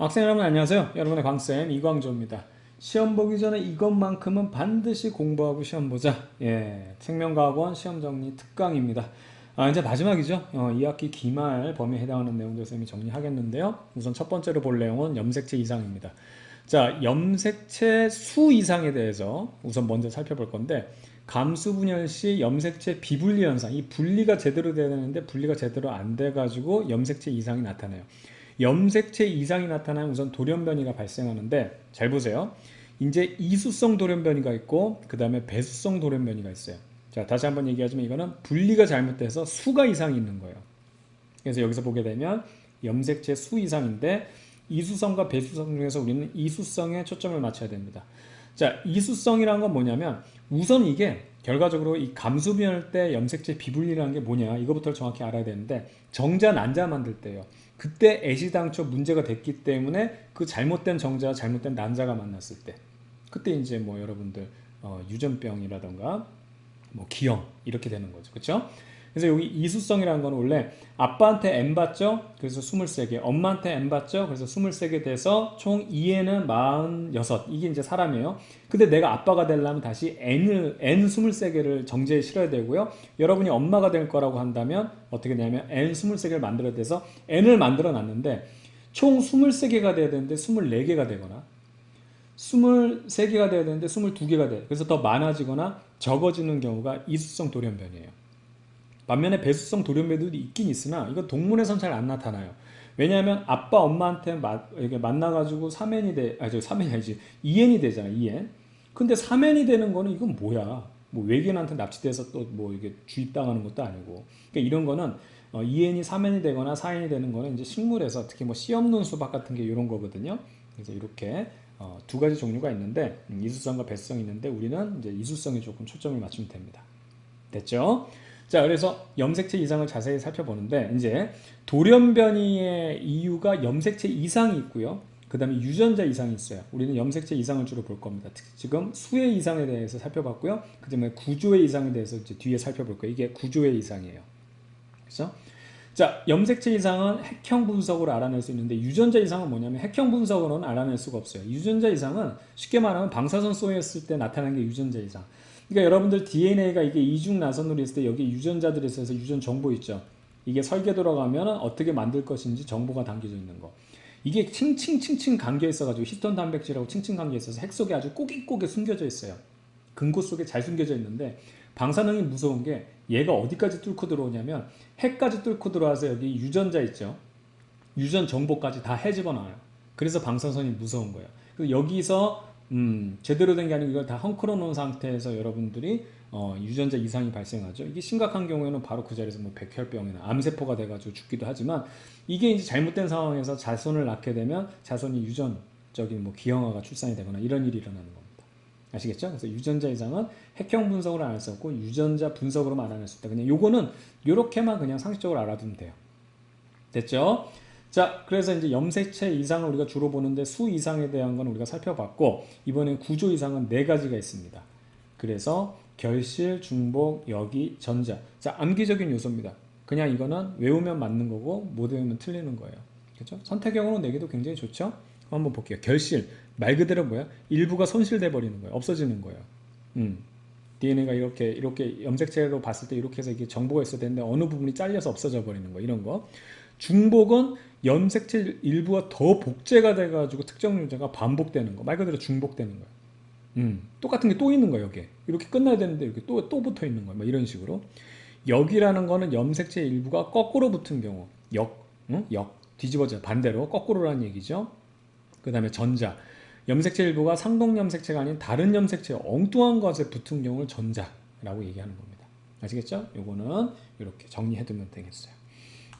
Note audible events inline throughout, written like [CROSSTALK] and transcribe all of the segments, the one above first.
학생 여러분 안녕하세요. 여러분의 광쌤 이광조입니다. 시험 보기 전에 이것만큼은 반드시 공부하고 시험 보자. 예, 생명과학원 시험 정리 특강입니다. 아, 이제 마지막이죠. 어, 2학기 기말 범위에 해당하는 내용들 쌤이 정리하겠는데요. 우선 첫 번째로 볼 내용은 염색체 이상입니다. 자, 염색체 수 이상에 대해서 우선 먼저 살펴볼 건데 감수 분열 시 염색체 비분리 현상, 이 분리가 제대로 돼야 되는데 분리가 제대로 안 돼 가지고 염색체 이상이 나타나요. 염색체 이상이 나타나면 우선 돌연변이가 발생하는데 잘 보세요. 이제 이수성 돌연변이가 있고 그 다음에 배수성 돌연변이가 있어요. 자 다시 한번 얘기하자면 이거는 분리가 잘못돼서 수가 이상이 있는 거예요. 그래서 여기서 보게 되면 염색체 수 이상인데 이수성과 배수성 중에서 우리는 이수성에 초점을 맞춰야 됩니다. 자 이수성이란 건 뭐냐면 우선 이게 결과적으로 이 감수 변할 때 염색체 비분리라는 게 뭐냐 이거부터 정확히 알아야 되는데 정자 난자 만들 때요. 그때 애시당초 문제가 됐기 때문에 그 잘못된 정자와 잘못된 난자가 만났을 때 그때 이제 뭐 여러분들 어, 유전병이라던가 뭐 기형 이렇게 되는 거죠. 그렇죠? 그래서 여기 이수성이라는 건 원래 아빠한테 M 받죠? 그래서 23개. 엄마한테 M 받죠? 그래서 23개 돼서 총 2N은 46. 이게 이제 사람이에요. 근데 내가 아빠가 되려면 다시 N을, N 23개를 정제에 실어야 되고요. 여러분이 엄마가 될 거라고 한다면 어떻게 되냐면 N 23개를 만들어야 돼서 N을 만들어 놨는데 총 23개가 돼야 되는데 24개가 되거나 23개가 돼야 되는데 22개가 돼. 그래서 더 많아지거나 적어지는 경우가 이수성 돌연변이에요. 반면에 배수성 돌연변이도 있긴 있으나 이거 동물에선 잘 안 나타나요. 왜냐하면 아빠 엄마한테 마, 이렇게 만나가지고 3N이 돼, 아저 3N이 아니지 2N이 되잖아 2N. 근데 3N이 되는 거는 이건 뭐야? 뭐 외계인한테 납치돼서 또 뭐 이게 주입당하는 것도 아니고. 그러니까 이런 거는 어, 2N이 3N이 되거나 4N이 되는 거는 이제 식물에서 특히 뭐 씨 없는 수박 같은 게 이런 거거든요. 그래서 이렇게 어, 두 가지 종류가 있는데 음, 이수성과 배수성이 있는데 우리는 이제 이수성에 조금 초점을 맞추면 됩니다. 됐죠? 자, 그래서 염색체 이상을 자세히 살펴보는데 이제 돌연변이의 이유가 염색체 이상이 있고요. 그 다음에 유전자 이상이 있어요. 우리는 염색체 이상을 주로 볼 겁니다. 지금 수의 이상에 대해서 살펴봤고요. 그 다음에 구조의 이상에 대해서 이제 뒤에 살펴볼 거예요. 이게 구조의 이상이에요. 그렇죠? 자, 염색체 이상은 핵형 분석으로 알아낼 수 있는데 유전자 이상은 뭐냐면 핵형 분석으로는 알아낼 수가 없어요. 유전자 이상은 쉽게 말하면 방사선 쏘였을 때 나타나는 게 유전자 이상. 그러니까 여러분들 DNA가 이게 이중 나선으로 있을 때 여기 유전자들이 있어서 유전 정보 있죠. 이게 설계 돌아가면 어떻게 만들 것인지 정보가 담겨져 있는 거. 이게 층층층층 감겨 있어가지고 히스톤 단백질하고 층층 감겨 있어서 핵 속에 아주 꼬깃꼬깃 숨겨져 있어요. 금고 속에 잘 숨겨져 있는데 방사능이 무서운 게 얘가 어디까지 뚫고 들어오냐면 핵까지 뚫고 들어와서 여기 유전자 있죠. 유전 정보까지 다 해집어 놔요. 그래서 방사선이 무서운 거예요. 여기서 음, 제대로 된 게 아니고 이걸 다 헝클어 놓은 상태에서 여러분들이 어, 유전자 이상이 발생하죠. 이게 심각한 경우에는 바로 그 자리에서 뭐 백혈병이나 암세포가 돼가지고 죽기도 하지만 이게 이제 잘못된 상황에서 자손을 낳게 되면 자손이 유전적인 뭐 기형아가 출산이 되거나 이런 일이 일어나는 겁니다. 아시겠죠? 그래서 유전자 이상은 핵형 분석으로 알아낼 수 없고 유전자 분석으로만 알아낼 수 있다. 그냥 요거는 요렇게만 그냥 상식적으로 알아두면 돼요. 됐죠? 자, 그래서 이제 염색체 이상을 우리가 주로 보는데 수 이상에 대한 건 우리가 살펴봤고 이번엔 구조 이상은 네 가지가 있습니다. 그래서 결실, 중복, 여기, 전자. 자, 암기적인 요소입니다. 그냥 이거는 외우면 맞는 거고 못 외우면 틀리는 거예요. 그렇죠? 선택형으로 내기도 굉장히 좋죠? 한번 볼게요. 결실. 말 그대로 뭐야? 일부가 손실돼 버리는 거예요. 없어지는 거예요. 음. DNA가 이렇게 이렇게 염색체로 봤을 때 이렇게 해서 이게 정보가 있어야 되는데 어느 부분이 잘려서 없어져 버리는 거 이런 거. 중복은 염색체 일부가 더 복제가 돼가지고 특정 유전자가 반복되는 거. 말 그대로 중복되는 거예요. 음, 똑같은 게 또 있는 거예요, 여기. 이렇게 끝나야 되는데 이렇게 또, 또 붙어 있는 거예요. 뭐 이런 식으로. 역이라는 거는 염색체 일부가 거꾸로 붙은 경우. 역, 응? 역. 뒤집어져. 반대로. 거꾸로라는 얘기죠. 그 다음에 전자. 염색체 일부가 상동 염색체가 아닌 다른 염색체 엉뚱한 것에 붙은 경우를 전자라고 얘기하는 겁니다. 아시겠죠? 요거는 이렇게 정리해두면 되겠어요.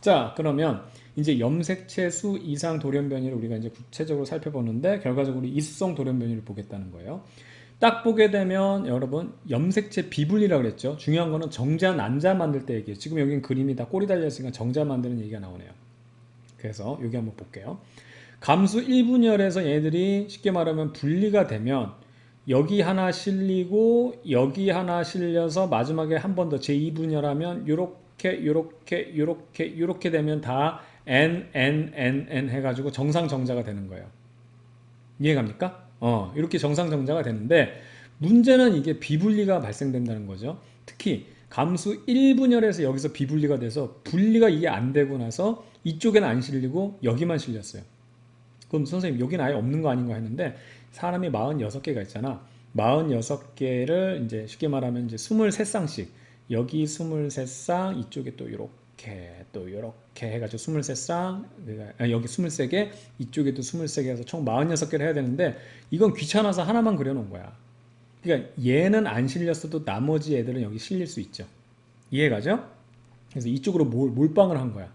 자, 그러면 이제 염색체 수 이상 돌연 변이를 우리가 이제 구체적으로 살펴보는데 결과적으로 이수성 돌연 변이를 보겠다는 거예요. 딱 보게 되면 여러분 염색체 비분리라고 그랬죠. 중요한 거는 정자 난자 만들 때 얘기해요. 지금 여기 그림이 다 꼬리 달려있으니까 정자 만드는 얘기가 나오네요. 그래서 여기 한번 볼게요. 감수 1분열에서 얘들이 쉽게 말하면 분리가 되면 여기 하나 실리고 여기 하나 실려서 마지막에 한 번 더 제2분열하면 이렇게 이렇게 이렇게 이렇게 되면 다 n n n n 해가지고 정상 정자가 되는 거예요. 이해갑니까? 어 이렇게 정상 정자가 되는데 문제는 이게 비분리가 발생된다는 거죠. 특히 감수 1분열에서 여기서 비분리가 돼서 분리가 이게 안 되고 나서 이쪽에는 안 실리고 여기만 실렸어요. 그럼 선생님 여기는 아예 없는 거 아닌가 했는데 사람이 46개가 있잖아. 46개를 이제 쉽게 말하면 이제 23쌍씩 여기 23쌍 이쪽에 또 이렇게 또 이렇게 해가지고 23쌍 아, 여기 23개 이쪽에도 23개 해서 총 46개를 해야 되는데 이건 귀찮아서 하나만 그려놓은 거야. 그러니까 얘는 안 실렸어도 나머지 애들은 여기 실릴 수 있죠. 이해가죠? 그래서 이쪽으로 몰, 몰빵을 한 거야.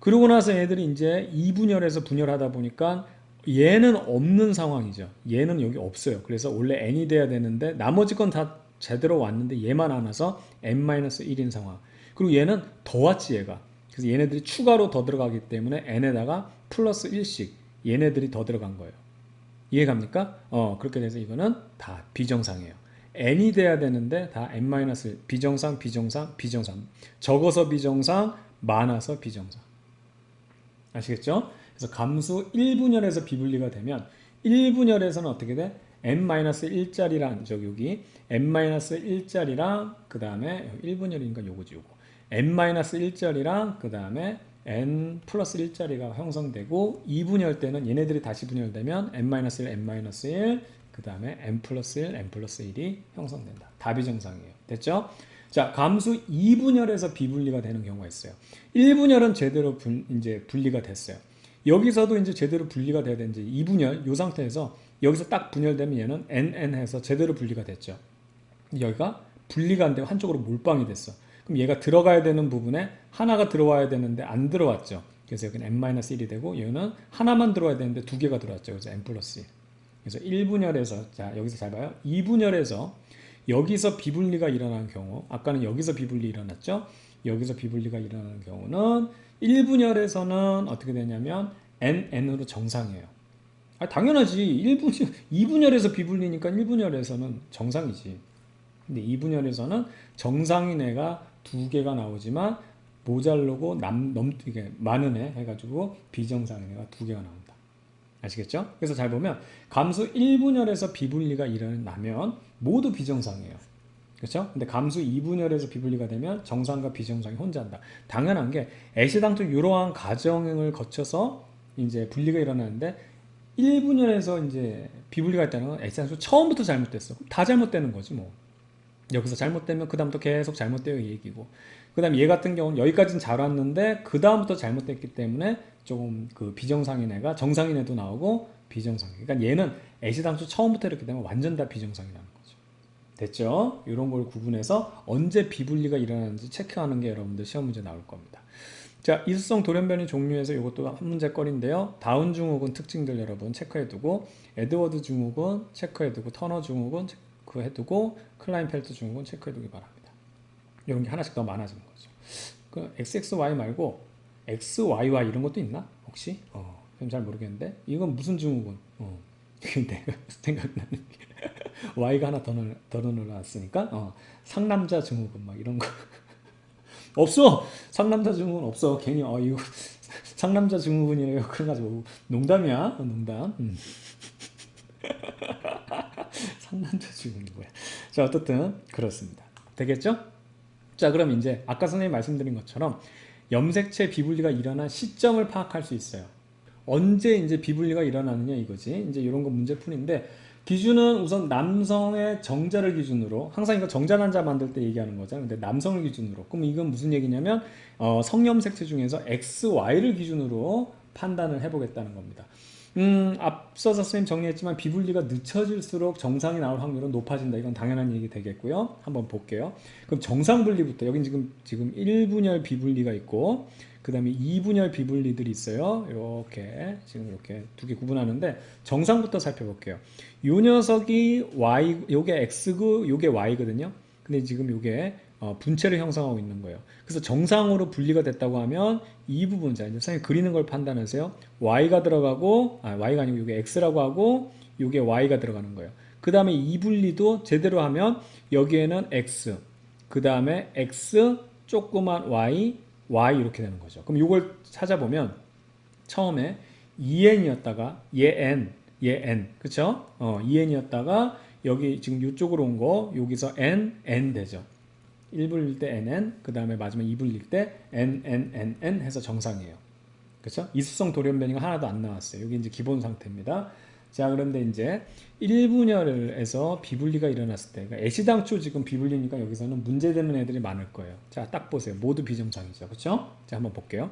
그러고 나서 애들이 이제 2분열해서 분열하다 보니까 얘는 없는 상황이죠. 얘는 여기 없어요. 그래서 원래 n이 돼야 되는데 나머지 건 다 제대로 왔는데 얘만 안 와서 n-1인 상황. 그리고 얘는 더 왔지 얘가. 그래서 얘네들이 추가로 더 들어가기 때문에 n에다가 플러스 1씩 얘네들이 더 들어간 거예요. 이해갑니까? 어 그렇게 돼서 이거는 다 비정상이에요. n이 돼야 되는데 다 n-1 비정상 비정상 비정상 적어서 비정상 많아서 비정상 아시겠죠? 그래서 감수 1분열에서 비분리가 되면 1분열에서는 어떻게 돼? n-1짜리랑 저기 여기 n-1짜리랑 그 다음에 1분열이니까 요거지 요거 n-1짜리랑 그 다음에 n 플러스 1짜리가 형성되고 2분열 때는 얘네들이 다시 분열되면 n-1, n-1, 그 다음에 n 플러스 1, n 플러스 1이 형성된다. 답이 정상이에요. 됐죠? 자, 감수 2분열에서 비분리가 되는 경우가 있어요. 1분열은 제대로 분, 이제 분리가 됐어요. 여기서도 이제 제대로 분리가 돼야 되는지 2분열 이 상태에서 여기서 딱 분열되면 얘는 nn 해서 제대로 분리가 됐죠. 여기가 분리가 안 되고 한쪽으로 몰빵이 됐어. 그럼 얘가 들어가야 되는 부분에 하나가 들어와야 되는데 안 들어왔죠. 그래서 여기는 n-1이 되고 얘는 하나만 들어와야 되는데 두 개가 들어왔죠. 그래서 n 플러스 1. 그래서 1분열에서 자 여기서 잘 봐요. 2분열에서 여기서 비분리가 일어나는 경우 아까는 여기서 비분리 일어났죠. 여기서 비분리가 일어나는 경우는 1분열에서는 어떻게 되냐면 n, n으로 정상이에요. 아, 당연하지. 1분, 2분열에서 비분리니까 1분열에서는 정상이지. 근데 2분열에서는 정상인 애가 두 개가 나오지만 모자르고 남, 넘, 이게 많은 애 해가지고 비정상인 애가 두 개가 나온다. 아시겠죠? 그래서 잘 보면 감수 1분열에서 비분리가 일어나면 모두 비정상이에요. 그렇죠? 근데 감수 2분열에서 비분리가 되면 정상과 비정상이 혼자한다. 당연한 게 애시당초 이러한 과정을 거쳐서 이제 분리가 일어나는데 1분열에서 이제 비분리가 있다는 건 애시당초 처음부터 잘못됐어. 다 잘못되는 거지 뭐. 여기서 잘못되면 그 다음부터 계속 이 얘기고 그 다음 얘 같은 경우는 여기까지는 잘 왔는데 그 다음부터 잘못됐기 때문에 조금 그 비정상인 애가 정상인 애도 나오고 비정상 그러니까 얘는 애시당초 처음부터 이렇게 되면 완전 다 비정상이라는 거죠 됐죠? 이런 걸 구분해서 언제 비분리가 일어나는지 체크하는 게 여러분들 시험 문제 나올 겁니다 자 이수성 돌연변이 종류에서 이것도 한 문제거리인데요 다운 중욱은 특징들 여러분 체크해두고 에드워드 중욱은 체크해두고 터너 체크 체크해두고 클라인펠트 증후군 체크해두기 바랍니다. 이런 게 하나씩 더 많아지는 거죠. 그 XXY 말고 XYY 이런 것도 있나? 혹시? 어, 잘 모르겠는데 이건 무슨 증후군? 어, [LAUGHS] 근데 생각나는 게 [LAUGHS] Y가 하나 더, 넣, 더 넣어놨으니까 어, 상남자 증후군 막 이런 거. [LAUGHS] 없어! 상남자 증후군 없어. 괜히 어 이거 [LAUGHS] 상남자 증후군이래요. 그래가지고 농담이야 어, 농담. 음. 상남자 증후군 뭐야. 자 어떻든 그렇습니다. 되겠죠? 자 그럼 이제 아까 선생님 말씀드린 것처럼 염색체 비분리가 일어난 시점을 파악할 수 있어요. 언제 이제 비분리가 일어나느냐 이거지. 이제 이런 거 문제풀인데 기준은 우선 남성의 정자를 기준으로 항상 이거 정자 난자 만들 때 얘기하는 거잖아요 근데 남성을 기준으로 그럼 이건 무슨 얘기냐면 어, 성염색체 중에서 XY를 기준으로 판단을 해보겠다는 겁니다 음, 앞서서 선생님 정리했지만 비분리가 늦춰질수록 정상이 나올 확률은 높아진다. 이건 당연한 얘기 되겠고요. 한번 볼게요. 그럼 정상 분리부터 여긴 지금 지금 1분열 비분리가 있고 그 다음에 2분열 비분리들이 있어요. 이렇게 지금 이렇게 두 개 구분하는데 정상부터 살펴볼게요. 요 녀석이 y 요게 x고 요게 y거든요. 근데 지금 요게 어, 분체를 형성하고 있는 거예요. 그래서 정상으로 분리가 됐다고 하면 이 부분, 자, 이제 선생님 그리는 걸 판단하세요. y가 들어가고, 아, y가 아니고 이게 x라고 하고, 이게 y가 들어가는 거예요. 그 다음에 이 분리도 제대로 하면 여기에는 x, 그 다음에 x, 조그만 y, y 이렇게 되는 거죠. 그럼 이걸 찾아보면 처음에 2n이었다가 얘 n, 얘 n, 그쵸? 어, 2n이었다가 여기 지금 이쪽으로 온 거 여기서 n, n 되죠. 1불릴 때 nn, 그 다음에 마지막 2불릴 때 n, n, n, n 해서 정상이에요. 그쵸? 이수성 돌연변이가 하나도 안 나왔어요. 여기 이제 기본 상태입니다. 자, 그런데 이제 1분열에서 비분리가 일어났을 때, 그러니까 애시당초 지금 비분리니까 여기서는 문제되는 애들이 많을 거예요. 자, 딱 보세요. 모두 비정상이죠. 그쵸? 자, 한번 볼게요.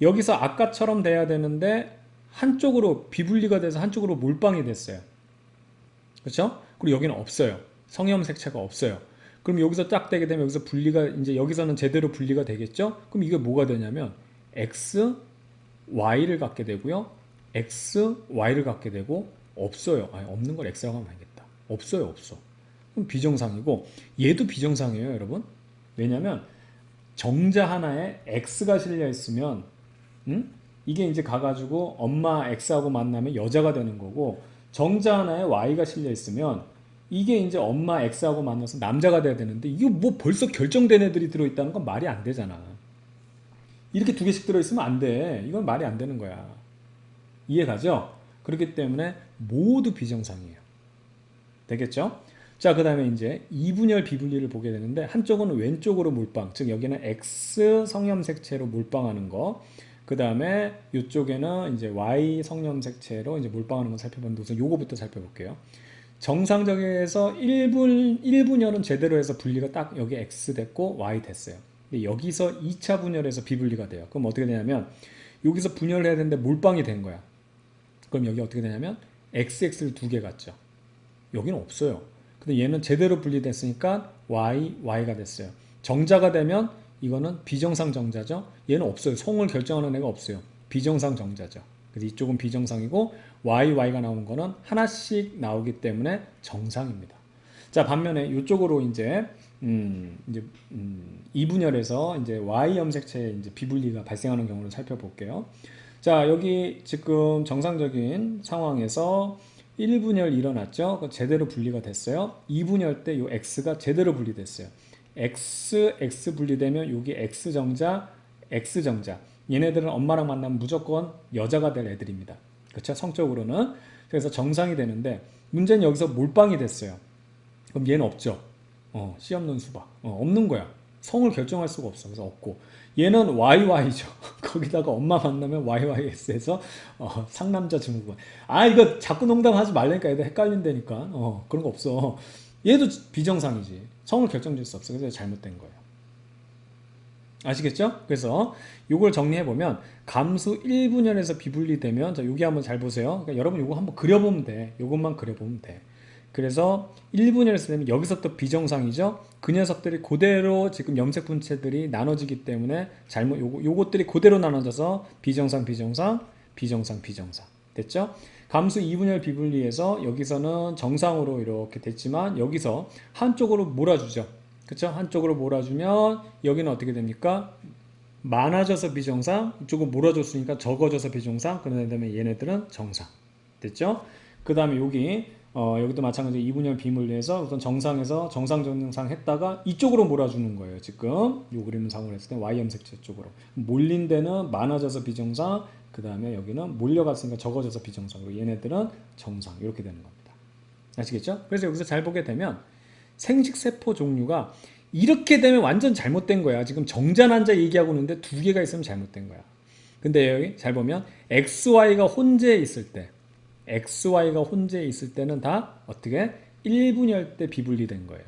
여기서 아까처럼 돼야 되는데, 한쪽으로 비분리가 돼서 한쪽으로 몰빵이 됐어요. 그쵸? 그리고 여기는 없어요. 성형 색채가 없어요. 그럼 여기서 딱 되게 되면 여기서 분리가, 이제 여기서는 제대로 분리가 되겠죠? 그럼 이게 뭐가 되냐면, x, y를 갖게 되고요. X, y를 갖게 되고 없어요. 아니, 없는 걸 x라고 하면 알겠다. 없어요, 없어. 그럼 비정상이고 얘도 비정상이에요, 여러분. 왜냐면 정자 하나에 x가 실려 있으면 음? 이게 이제 가가지고 엄마 x하고 만나면 여자가 되는 거고 정자 하나에 y가 실려 있으면 이게 이제 엄마 x하고 만나서 남자가 돼야 되는데 이게 뭐 벌써 결정된 애들이 들어있다는 건 말이 안 되잖아. 이렇게 두 개씩 들어있으면 안 돼. 이건 말이 안 되는 거야. 이해가죠? 그렇기 때문에 모두 비정상이에요. 되겠죠? 자, 그 다음에 이제 이분열 비분리를 보게 되는데 한쪽은 왼쪽으로 몰빵, 즉 여기는 X 성염색체로 몰빵하는 거. 그 다음에 이쪽에는 이제 Y 성염색체로 이제 몰빵하는 거 살펴보는데 우선 요거부터 살펴볼게요. 정상적에서 1분, 1분열은 제대로 해서 분리가 딱 여기 X 됐고 Y 됐어요. 근데 여기서 2차 분열에서 비분리가 돼요. 그럼 어떻게 되냐면 여기서 분열을 해야 되는데 몰빵이 된 거야. 그럼 여기 어떻게 되냐면 XX를 두 개 갖죠. 여기는 없어요. 근데 얘는 제대로 분리됐으니까 Y, Y가 됐어요. 정자가 되면 이거는 비정상 정자죠. 얘는 없어요. 성을 결정하는 애가 없어요. 비정상 정자죠. 그래서 이쪽은 비정상이고 Y, Y가 나온 거는 하나씩 나오기 때문에 정상입니다. 자 반면에 이쪽으로 이제 음, 이제 음, 이분열에서 이제 Y 염색체 이제 비분리가 발생하는 경우를 살펴볼게요. 자 여기 지금 정상적인 상황에서 1분열 일어났죠. 제대로 분리가 됐어요. 2분열 때 이 X가 제대로 분리됐어요. X, X 분리되면 여기 X 정자, X 정자. 얘네들은 엄마랑 만나면 무조건 여자가 될 애들입니다. 그렇죠? 성적으로는. 그래서 정상이 되는데 문제는 여기서 몰빵이 됐어요. 그럼 얘는 없죠. 어, 씨 없는 수박. 어, 없는 거야. 성을 결정할 수가 없어. 그래서 없고. 얘는 YY죠. [LAUGHS] 거기다가 엄마 만나면 YYS에서 어, 상남자 증후군. 아 이거 자꾸 농담하지 말라니까 애들 헷갈린다니까. 어, 그런 거 없어. 얘도 비정상이지. 성을 결정질 수 없어. 그래서 잘못된 거예요. 아시겠죠? 그래서 이걸 정리해 보면 감수 1분열에서 비분리되면 자 여기 한번 잘 보세요. 그러니까 여러분 이거 한번 그려보면 돼. 이것만 그려보면 돼. 그래서 1분열에서 되면 여기서부터 비정상이죠. 그 녀석들이 그대로 지금 염색 분체들이 나눠지기 때문에 잘못 요거 요것들이 그대로 나눠져서 비정상 비정상 비정상 비정상 됐죠? 감수 2분열 비분리에서 여기서는 정상으로 이렇게 됐지만 여기서 한쪽으로 몰아주죠. 그렇죠? 한쪽으로 몰아주면 여기는 어떻게 됩니까? 많아져서 비정상, 이쪽은 몰아줬으니까 적어져서 비정상, 그런 다음에 얘네들은 정상. 됐죠? 그 다음에 여기 어, 여기도 마찬가지로 2분열 비물리에서 우선 정상에서 정상 정상 했다가 이쪽으로 몰아주는 거예요. 지금 이 그림 상으로 했을 때 Y 염색체 쪽으로 몰린 데는 많아져서 비정상, 그 다음에 여기는 몰려갔으니까 적어져서 비정상, 그리고 얘네들은 정상 이렇게 되는 겁니다. 아시겠죠? 그래서 여기서 잘 보게 되면 생식세포 종류가 이렇게 되면 완전 잘못된 거야. 지금 정자 난자 얘기하고 있는데 두 개가 있으면 잘못된 거야. 근데 여기 잘 보면 XY가 혼재해 있을 때 XY가 혼재해 있을 때는 다 어떻게 1분열 때 비분리된 거예요.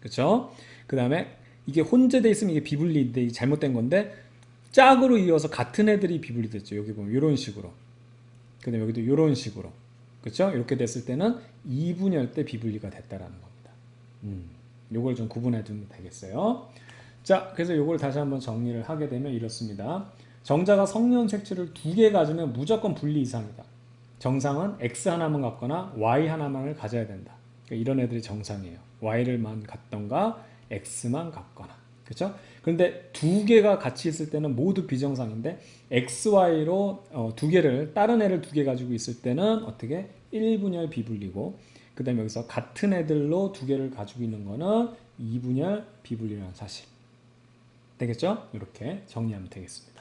그렇죠? 그 다음에 이게 혼재돼 있으면 이게 비분리돼 잘못된 건데 짝으로 이어서 같은 애들이 비분리됐죠. 여기 보면 이런 식으로. 그 다음에 여기도 이런 식으로. 그렇죠? 이렇게 됐을 때는 2분열 때 비분리가 됐다라는 겁니다. 음, 요걸 좀 구분해 두면 되겠어요. 자, 그래서 요걸 다시 한번 정리를 하게 되면 이렇습니다. 정자가 성년 색채를 두 개 가지면 무조건 분리 이상이다. 정상은 X 하나만 갖거나 Y 하나만을 가져야 된다. 그러니까 이런 애들이 정상이에요. Y를만 갖던가 X만 갖거나. 그렇죠? 그런데 두 개가 같이 있을 때는 모두 비정상인데 XY로 어, 두 개를 다른 애를 두 개 가지고 있을 때는 어떻게 1분열 비분리고 그 다음에 여기서 같은 애들로 두 개를 가지고 있는 거는 2분열 비분리라는 사실. 되겠죠? 이렇게 정리하면 되겠습니다.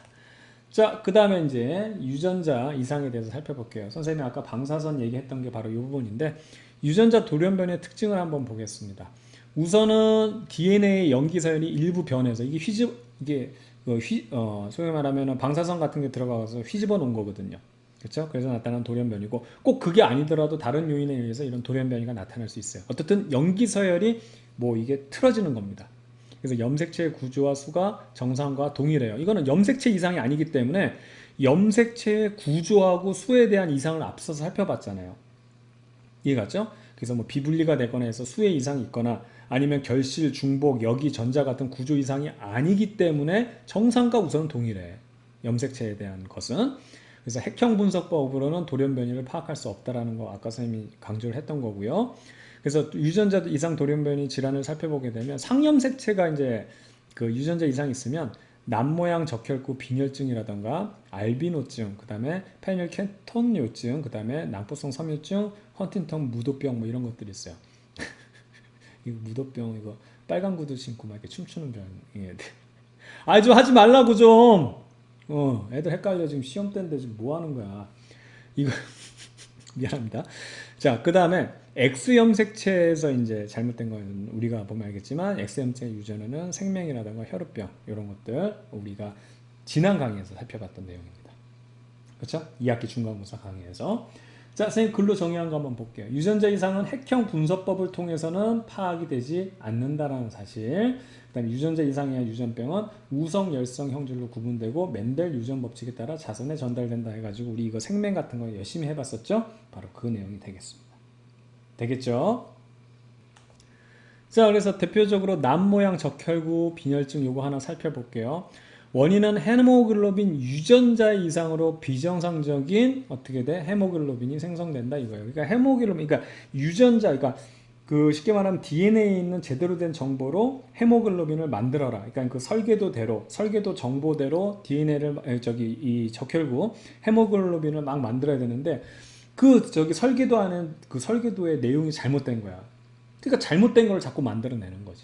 자, 그 다음에 이제 유전자 이상에 대해서 살펴볼게요. 선생님이 아까 방사선 얘기했던 게 바로 이 부분인데 유전자 돌연변의 특징을 한번 보겠습니다. 우선은 DNA 염기 서열이 일부 변해서 이게 휘집 이게 그 휘, 어, 소위 말하면 방사선 같은 게 들어가서 휘집어 놓은 거거든요. 그렇죠? 그래서 나타난 돌연변이고 꼭 그게 아니더라도 다른 요인에 의해서 이런 돌연변이가 나타날 수 있어요. 어쨌든 염기 서열이 뭐 이게 틀어지는 겁니다. 그래서 염색체의 구조와 수가 정상과 동일해요. 이거는 염색체 이상이 아니기 때문에 염색체의 구조하고 수에 대한 이상을 앞서서 살펴봤잖아요. 이해갔죠? 그래서 뭐 비분리가 되거나 해서 수의 이상이 있거나 아니면 결실, 중복, 여기, 전자 같은 구조 이상이 아니기 때문에 정상과 우선 동일해. 염색체에 대한 것은. 그래서 핵형 분석법으로는 돌연 변이를 파악할 수 없다라는 거 아까 선생님이 강조를 했던 거고요. 그래서 유전자 이상 돌연변이 질환을 살펴보게 되면 상염색체가 이제 그 유전자 이상이 있으면 남모양 적혈구 빈혈증이라던가 알비노증, 그 다음에 페닐케톤요증, 그 다음에 낭포성 섬유증, 헌팅턴 무도병 뭐 이런 것들이 있어요. [LAUGHS] 이거 무도병 이거 빨간 구두 신고 막 이렇게 춤추는 병이 애들. 아좀 하지 말라고 좀. 어 애들 헷갈려 지금 시험 때인데 지금 뭐 하는 거야. 이거 미안합니다. 자, 그 다음에 X염색체에서 이제 잘못된 건 우리가 보면 알겠지만 X염색 유전에는 생명이라든가 혈우병 이런 것들 우리가 지난 강의에서 살펴봤던 내용입니다. 그렇죠? 2학기 중간고사 강의에서 자, 선생님 글로 정의한 거 한번 볼게요. 유전자 이상은 핵형 분석법을 통해서는 파악이 되지 않는다라는 사실. 그 다음에 유전자 이상이야 유전병은 우성 열성 형질로 구분되고 멘델 유전 법칙에 따라 자손에 전달된다 해가지고 우리 이거 생명 같은 거 열심히 해봤었죠? 바로 그 내용이 되겠습니다. 되겠죠? 자, 그래서 대표적으로 남모양 적혈구 빈혈증 요거 하나 살펴볼게요. 원인은 헤모글로빈 유전자 이상으로 비정상적인 어떻게 돼? 헤모글로빈이 생성된다 이거예요. 그러니까 헤모글로빈, 그러니까 유전자, 그러니까 그 쉽게 말하면 DNA에 있는 제대로 된 정보로 헤모글로빈을 만들어라. 그러니까 그 설계도대로, 설계도 정보대로 DNA를 저기 이 적혈구 헤모글로빈을 막 만들어야 되는데 그 저기 설계도 안에 그 설계도의 내용이 잘못된 거야. 그러니까 잘못된 걸 자꾸 만들어내는 거지.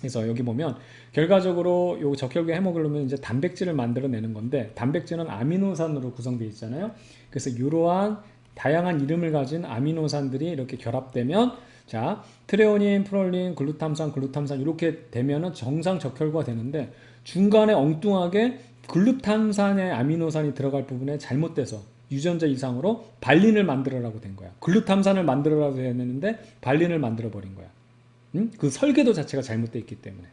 그래서 여기 보면 결과적으로 요 적혈구 헤모글로빈 이제 단백질을 만들어내는 건데 단백질은 아미노산으로 구성되어 있잖아요. 그래서 이러한 다양한 이름을 가진 아미노산들이 이렇게 결합되면 자 트레오닌, 프롤린, 글루탐산, 글루탐산 이렇게 되면은 정상 적혈구가 되는데 중간에 엉뚱하게 글루탐산의 아미노산이 들어갈 부분에 잘못돼서 유전자 이상으로 발린을 만들어라고 된 거야. 글루탐산을 만들어라고 했는데 발린을 만들어 버린 거야. 응? 그 설계도 자체가 잘못되어 있기 때문에.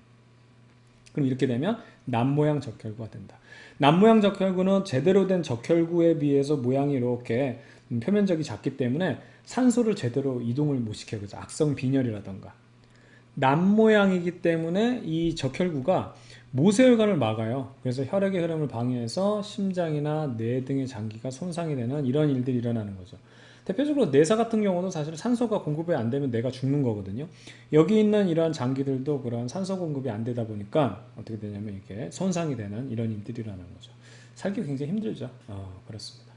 그럼 이렇게 되면 남모양 적혈구가 된다. 남모양 적혈구는 제대로 된 적혈구에 비해서 모양이 이렇게 표면적이 작기 때문에 산소를 제대로 이동을 못 시켜요. 그죠? 악성 빈혈이라던가. 남모양이기 때문에 이 적혈구가 모세혈관을 막아요. 그래서 혈액의 흐름을 방해해서 심장이나 뇌 등의 장기가 손상이 되는 이런 일들이 일어나는 거죠. 대표적으로 뇌사 같은 경우는 사실 산소가 공급이 안 되면 뇌가 죽는 거거든요. 여기 있는 이러한 장기들도 그런 산소 공급이 안 되다 보니까 어떻게 되냐면 이렇게 손상이 되는 이런 일들이 일어나는 거죠. 살기 굉장히 힘들죠. 어, 그렇습니다.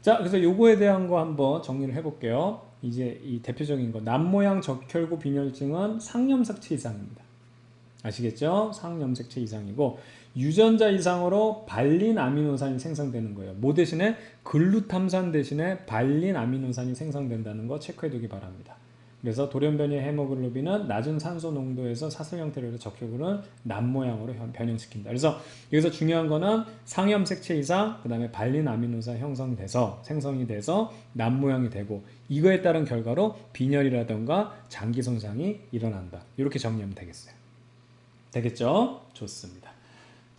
자, 그래서 요거에 대한 거 한번 정리를 해볼게요. 이제 이 대표적인 거 남모양 적혈구 빈혈증은 상염색체 이상입니다. 아시겠죠? 상염색체 이상이고 유전자 이상으로 발린 아미노산이 생성되는 거예요. 뭐 대신에 글루탐산 대신에 발린 아미노산이 생성된다는 거 체크해 두기 바랍니다. 그래서 돌연변이 헤모글로빈은 낮은 산소 농도에서 사슬 형태로 적혈구는 남모양으로 변형시킨다. 그래서 여기서 중요한 거는 상염 색체 이상, 그 다음에 발린 아미노산 형성돼서 생성이 돼서 남 모양이 되고 이거에 따른 결과로 빈혈이라던가 장기 손상이 일어난다. 이렇게 정리하면 되겠어요. 되겠죠? 좋습니다.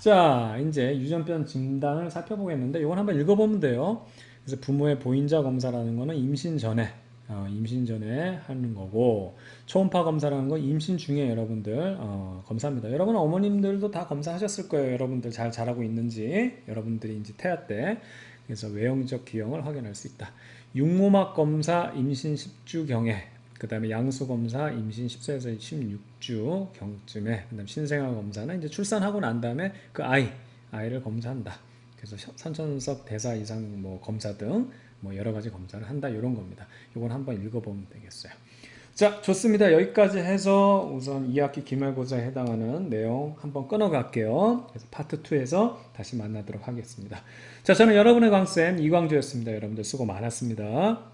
자, 이제 유전병 진단을 살펴보겠는데 이건 한번 읽어보면 돼요. 그래서 부모의 보인자 검사라는 거는 임신 전에 어, 임신 전에 하는 거고 초음파 검사라는 건 임신 중에 여러분들 어, 검사합니다. 여러분 어머님들도 다 검사하셨을 거예요. 여러분들 잘 자라고 있는지 여러분들이 이제 태아 때 그래서 외형적 기형을 확인할 수 있다. 육모막 검사 임신 10주경에 그 다음에 양수 검사 임신 14에서 16주 경쯤에 그 다음 신생아 검사는 이제 출산하고 난 다음에 그 아이 아이를 검사한다. 그래서 선천성 대사 이상 뭐 검사 등 뭐 여러 가지 검사를 한다 이런 겁니다. 이건 한번 읽어보면 되겠어요. 자, 좋습니다. 여기까지 해서 우선 2학기 기말고사에 해당하는 내용 한번 끊어갈게요. 그래서 파트 2에서 다시 만나도록 하겠습니다. 자, 저는 여러분의 강쌤 이광조였습니다. 여러분들 수고 많았습니다.